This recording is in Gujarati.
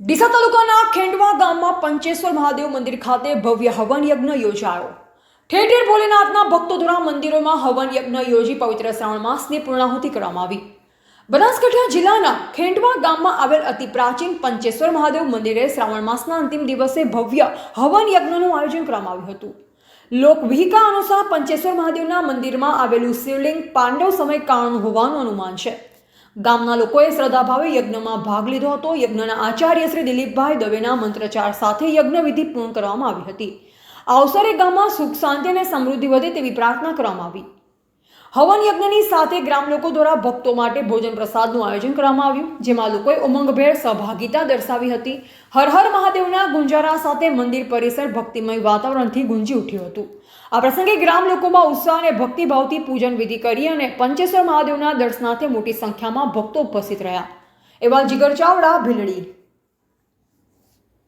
ડીસા તાલુકાના ખેંડવા ગામમાં પંચેશ્વર મહાદેવ મંદિર ખાતે ભવ્ય હવન યજ્ઞ યોજાયો. ઠેર ઠેર ભોલેનાથના ભક્તો દ્વારા મંદિરોમાં હવન યજ્ઞ યોજી પવિત્ર શ્રાવણ માસની પૂર્ણાહુતિ કરવામાં આવી. બનાસકાંઠા જિલ્લાના ખેંડવા ગામમાં આવેલ અતિ પ્રાચીન પંચેશ્વર મહાદેવ મંદિરે શ્રાવણ માસના અંતિમ દિવસે ભવ્ય હવન યજ્ઞનું આયોજન કરવામાં આવ્યું હતું. લોકવિહિકા અનુસાર પંચેશ્વર મહાદેવના મંદિરમાં આવેલું શિવલિંગ પાંડવ સમય કાળનું હોવાનું અનુમાન છે. ગામના લોકોએ શ્રદ્ધાભાવે યજ્ઞમાં ભાગ લીધો હતો. યજ્ઞના આચાર્ય શ્રી દિલીપભાઈ દવેના મંત્રચાર સાથે યજ્ઞ વિધિ પૂર્ણ કરવામાં આવી હતી. અવસરે ગામમાં સુખ, શાંતિ અને સમૃદ્ધિ વધે તેવી પ્રાર્થના કરવામાં આવી. હવન યજ્ઞની સાથે ગ્રામ લોકો દ્વારા ભક્તો માટે ભોજન પ્રસાદનું આયોજન કરવામાં આવ્યું, જેમાં લોકોએ ઉમંગભેર સહભાગિતા દર્શાવી હતી. હર હર મહાદેવના ગુંજારા સાથે મંદિર પરિસર ભક્તિમય વાતાવરણથી ગુંજી ઉઠ્યું હતું. આ પ્રસંગે ગ્રામ લોકોમાં ઉત્સાહ અને ભક્તિભાવથી પૂજન વિધિ કરી અને પંચેશ્વર મહાદેવના દર્શનાર્થે મોટી સંખ્યામાં ભક્તો ઉપસ્થિત રહ્યા. એવા જીગર ચાવડા, ભીલડી.